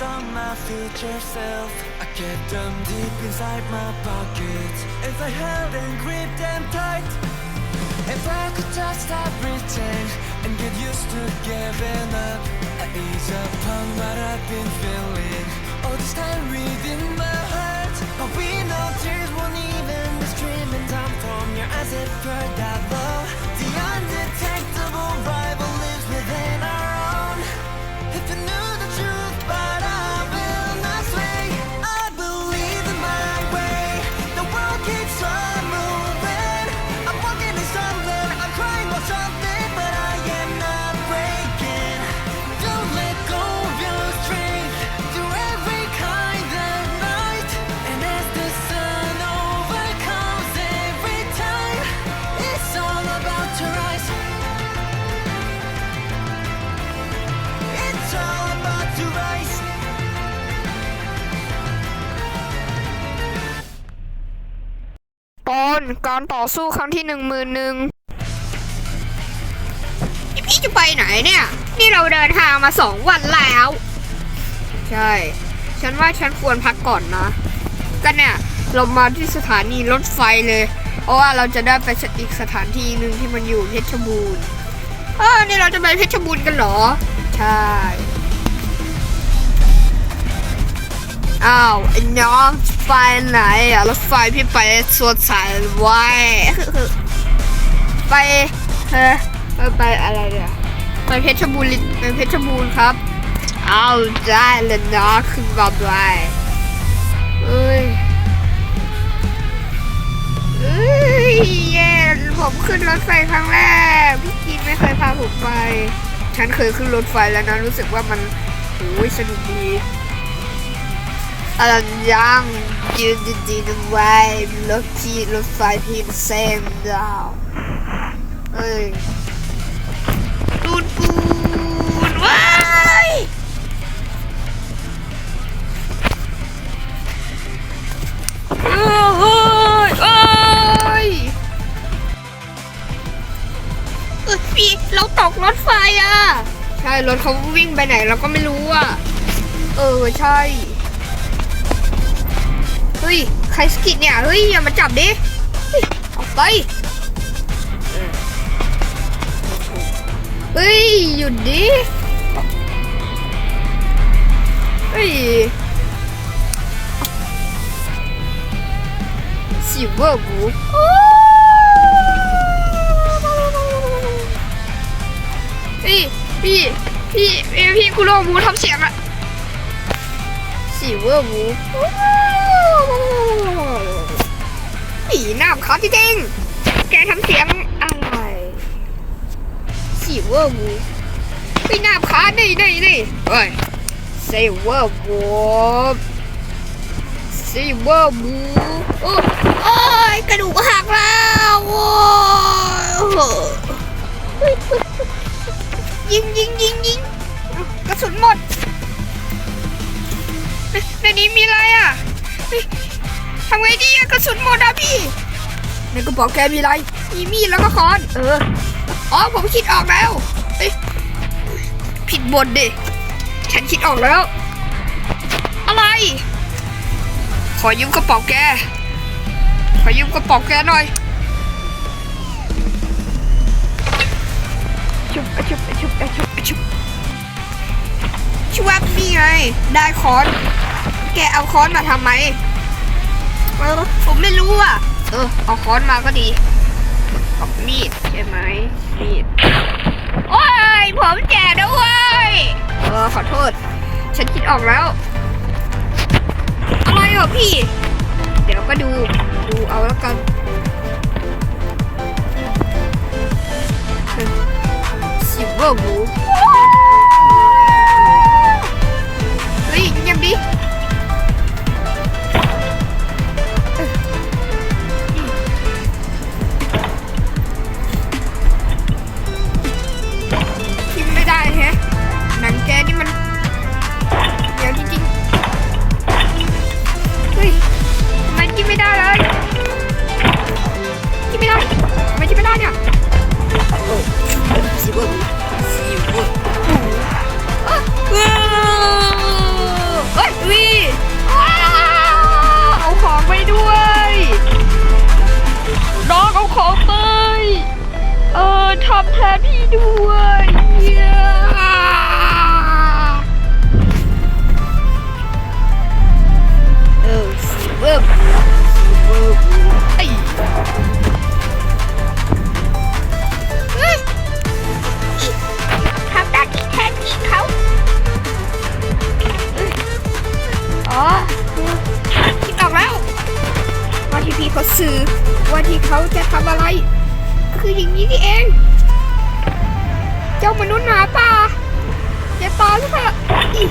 Of my future self. I kept them deep inside my pockets. As I held and gripped them tight If I could just stop And get used to giving up I ease upon what I've been feeling. All this time within my heart But we know tears won't even be streaming down from your eyes you're that การต่อสู้ครั้งที่หนึ่งหมื่นหนึ่งพี่จะไปไหนเนี่ย นี่เราเดินทางมาสองวันแล้ว ใช่ ฉันว่าฉันควรพักก่อนนะ ก็เนี่ย เรามาที่สถานีรถไฟเลย เพราะว่าเราจะได้ไปอีกสถานที่หนึ่งที่มันอยู่เพชรบูรณ์เออนี่เราจะไปเพชรบูรณ์กันเหรอ ใช่ อ้าวไอ้น้องไปไหนอะรถไฟพี่ไปสวนสายไว้ ไปเฮ้ไปอะไรเนี่ยไปเพชรบูรณ์ไปเพชรบูรณ์ครับ เอาได้เลยนะขึ้นมาไปเอ้ยเอ้ยเย้ผมขึ้นรถไฟครั้งแรกพี่กินไม่เคยพาผมไป ฉันเคยขึ้นรถไฟแล้วนะรู้สึกว่ามันโอ้ยสนุกดี อะไรยังยืนดีๆไว้รถที่รถไฟพิมเซมดาวเอ้ยปูนปูนว้ายโอ้ยโอ้ยเออพี่เราตกรถไฟอะ ใช่ รถเขาวิ่งไปไหนเราก็ไม่รู้อะ เออ ใช่เฮ้ย ใครสกิดเนี่ย เฮ้ย อย่ามาจับดิออกไป เฮ้ย หยุดดิ เฮ้ยสิเวอร์บูพี่พี่พี่พี่พี่คุโรบูทำเสียงอะสิเวอร์บู ผีหน้าเขาจริงๆแกทำเสียงอะไรสิเวอร์บูพี่หน้าขานี่นี่นี่เฮ้ยสิเวอร์บูสิเวอร์บูโอ้ยกระดูกหักแล้วโอ้ยยิงยิงยิงยิงกระสุนหมดในนี้มีอะไรอะ ทำไงดีอะกระสุนหมดอะพี่ ในกระเป๋าแกมีอะไร มีมีดแล้วก็ค้อน เออ อ๋อผมคิดออกแล้วเอ้ยผิดบทดิ ฉันคิดออกแล้ว อะไร ขอยืมกระเป๋าแก ขอยืมกระเป๋าแกหน่อย ชุบอะชุบอะชุบอะชุบอะชุบชวับนี่ไง ได้ค้อน แกเอาค้อนมาทำไม เออ ผมไม่รู้อะ เออ เอาค้อนมาก็ดีเอามีดใช่ไหมมีด โอ้ย ผมแจกด้วยเออ ขอโทษ ฉันคิดออกแล้ว อะไรเหรอพี่ เดี๋ยวก็ดู ดูเอาแล้วกันสิบเวอร์บู อบแทนพี่ด้วยเย้เออเวิร์บเวิร์บไอ้ทำหน้าที่แทนพี่เขาอ๋อคิดออกแล้วว่าที่พี่เขาสื่อว่าที่เขาจะทำอะไร คืออย่างนี้นี่เอง เจ้ามนุษย์หมาป่าอย่าตายเถอะอิ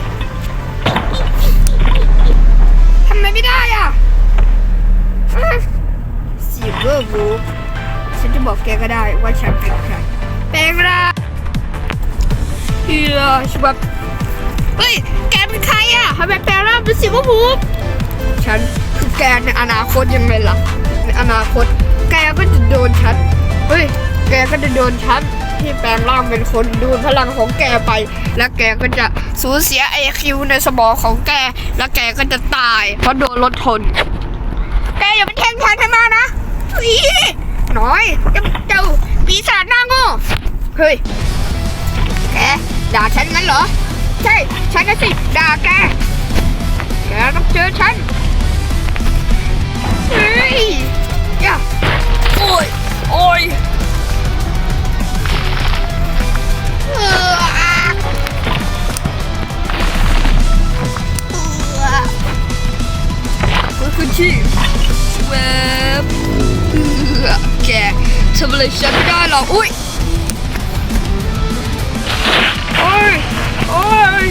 ทำไมไม่ได้อะสีเวอร์บูฉันจะบอกแกก็ได้ว่าฉันเป็นใครแปลงร่างเฮียฉบับเฮ้ย แกเป็นใครอะทำไมแปลงร่างเป็นสีเวอร์บูฉันคือแกในอนาคตยังไงล่ะ ในอนาคต แกก็จะโดนฉัน เฮ้ย แกก็จะโดนฉันที่แปลงร่างเป็นคนดูดพลังของแกไป แล้วแกก็จะสูญเสียไอคิวในสมองของแก แล้วแกก็จะตาย เพราะโดนรถชนแกอย่าไปแทงฉันให้มานะอีน้อยเจ้าปีศาจหน้าโง่เฮ้ยแกด่าฉันงั้นเหรอ ใช่ฉันนะสิด่าแกแกต้องเจอฉันเฮ้ยอย่าโอ้ยโอ้ย มันคือที่เว็บแกทำอะไรฉันไม่ได้หรอก อุ้ย โอ้ย โอ้ย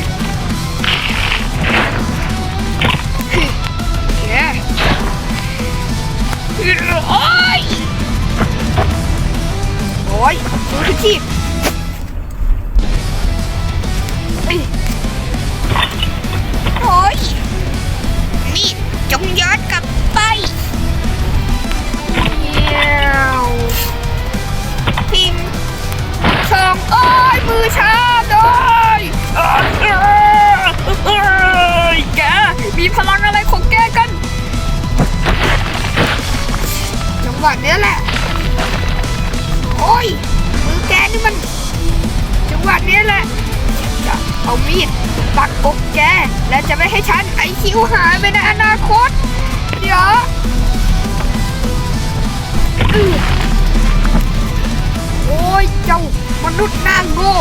โง่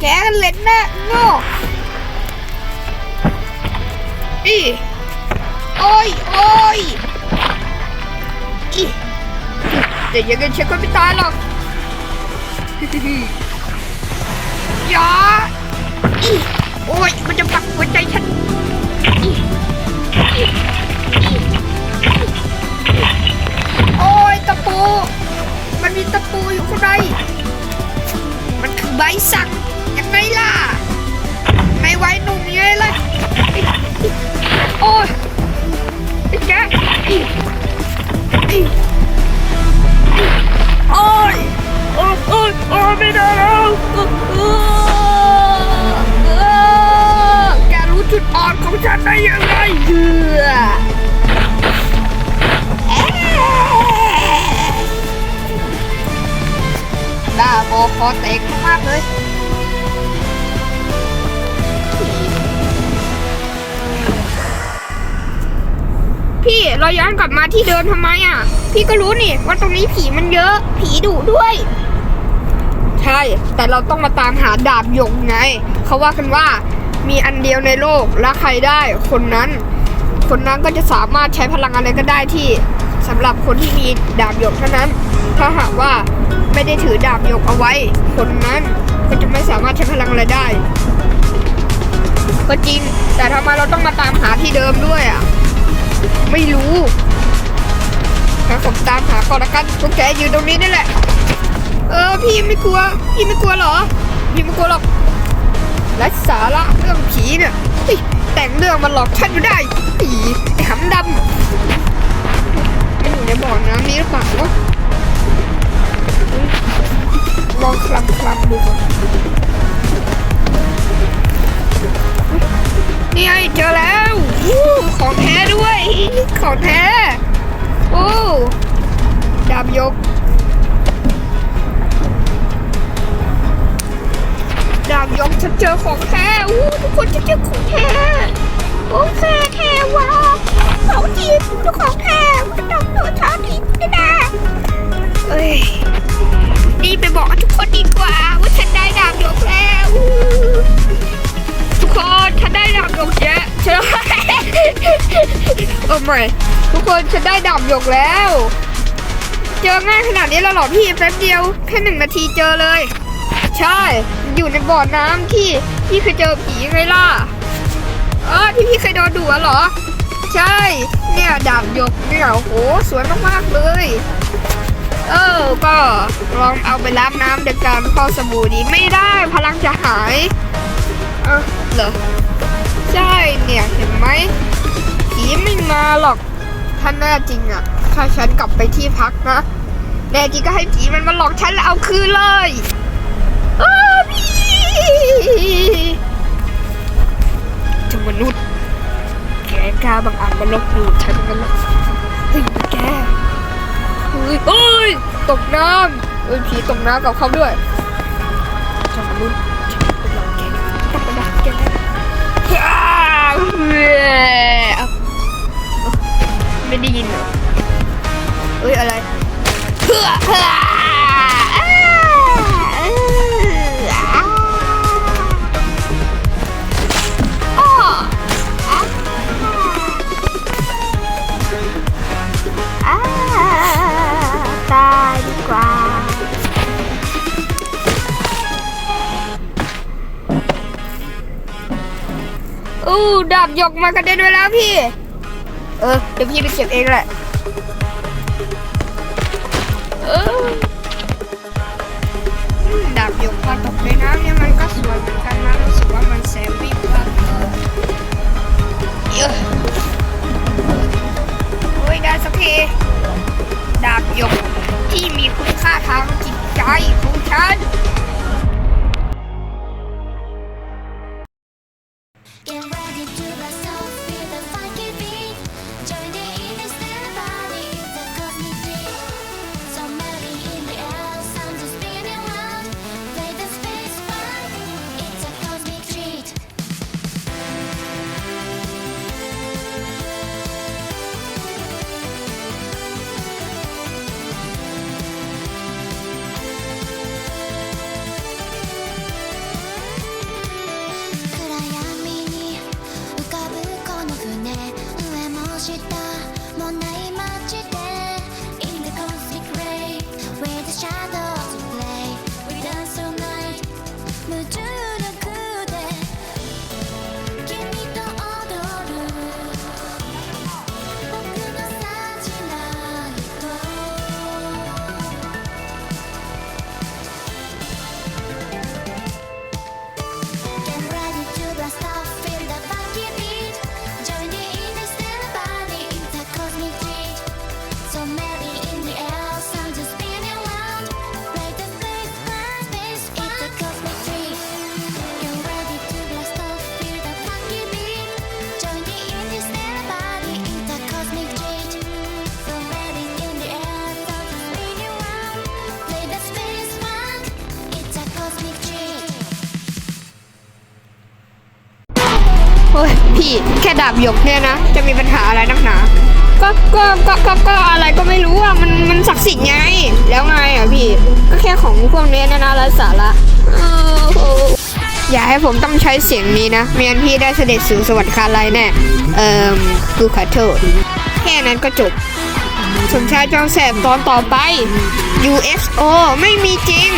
แกเล่นหน้าโง่อีโอ้ยโอ้ยอีแต่ยังไงฉันก็ไม่ตายหรอกย่าอีโอ้ย มันจะปักหัวใจฉันโอ้ยตะปู มันมีตะปูอยู่ข้างใน ใบสักยังไงล่ะ ไม่ไหวหนุ่มยังไงล่ะ โอ้ยไอ้แกโอ้ยโอ้ยโอ้ยโอ้ยไม่ได้แล้วแกรู้จุดอ่อนของฉันได้ยังไงเหือ อคอเตกมากเลยพี่เราย้อนกลับมาที่เดิมทำไมอะ พี่ก็รู้นี่ว่าตรงนี้ผีมันเยอะ ผีดุด้วย ใช่ แต่เราต้องมาตามหาดาบหยกไง เขาว่ากันว่ามีอันเดียวในโลกและใครได้คนนั้น คนนั้นก็จะสามารถใช้พลังอะไรก็ได้ที่สำหรับคนที่มีดาบหยกเท่านั้น ถ้าหากว่าไม่ได้ถือดาบยกเอาไว้ คนนั้นก็จะไม่สามารถใช้พลังอะไรได้ ก็จริง แต่ทำไมเราต้องมาตามหาที่เดิมด้วยอะ ไม่รู้งั้นผมตามหาก่อนละกันพวกแกอยู่ตรงนี้นี่แหละ เออ พี่ไม่กลัว พี่ไม่กลัวเหรอ พี่ไม่กลัวหรอกไร้สาระเรื่องผีเนี่ยแต่งเรื่องมาหลอกฉันอยู่ได้ผีไอ้หำดำมันอยู่ในบ่อน้ำนี้หรือเปล่าวะ ลองคลำคลำดูก่อนนี่ไงเจอแล้วของแท้ด้วย ของแท้โอ้ดาบยกดาบยกฉันเจอของแท้อ้ทุกคนฉันเจอของแท้โอ้แท้แท้ว้าเขาจีบทุกของแท้ บอกทุกคนดีกว่าว่าฉันได้ดาบหยกแล้ว ทุกคนฉันได้ดาบหยกเยอะฉันโอ้ไม่ทุกคนฉันได้ดาบหยกแล้ว เจอง่ายขนาดนี้แล้วหรอพี่แป๊บเดียวแค่หนึ่งนาทีเจอเลย ใช่ อยู่ในบ่อน้ำที่พี่เคยเจอผีไงล่ะเออที่พี่เคยโดนดุอะเหรอ ใช่ เนี่ยดาบหยกเนี่ยโอ้โหสวยมากๆเลย เออ ก็ลองเอาไปล้างน้ำเด็กการเข้าสบู่ดีไม่ได้พลังจะหายเออเหรอ ใช่เนี่ยเห็นไหมผีไม่มาหรอก ถ้าแน่จริงอะถ้าฉันกลับไปที่พักนะแน่จริงก็ให้ผีมันมาหลอกฉันแล้วเอาคืนเลยเออพี่จมนุษย์แกกล้าบังอาจมาลบหลู่ฉันกันหรอ เฮ้ยโอ้ยตกน้ำเอ้ยผีตกน้ำกับเขาด้วยเจามนุษย์ฉันเป็นหลอกแกต้องมาดักแกอ้าวเว้ยเอ้าไม่ได้ยินเหรอเอ้ยอะไรเพื่อาบหยกมากระเด็นไว้แล้วพี่ เออเดี๋ยวพี่ไปเก็บเองแหละดาบหยกพอตกในน้ำเนี่ยมันก็สวยเหมือนกันนะรู้สึกว่ามันแซมวิ่งมากเลยเยอะโอ้ยได้สักทีดาบหยกที่มีคุณค่าทางจิตใจของฉัน แค่ดาบหยกเนี่ยนะ จะมีปัญหาอะไรนักหนา ก็ก็ก็ก็ก็อะไรก็ไม่รู้อะมันมันศักดิ์สิทธิ์ไง แล้วไงอะพี่ ก็แค่ของพวกนี้นะนะไร้สาระเออโอ้อย่าให้ผมต้องใช้เสียงนี้นะเมียนพี่ได้เสด็จสู่สวรรคาลัยแน่เอ่อกูขอโทษแค่นั้นก็จบสมชายจอมแสบตอนต่อไป USO ไม่มีจริง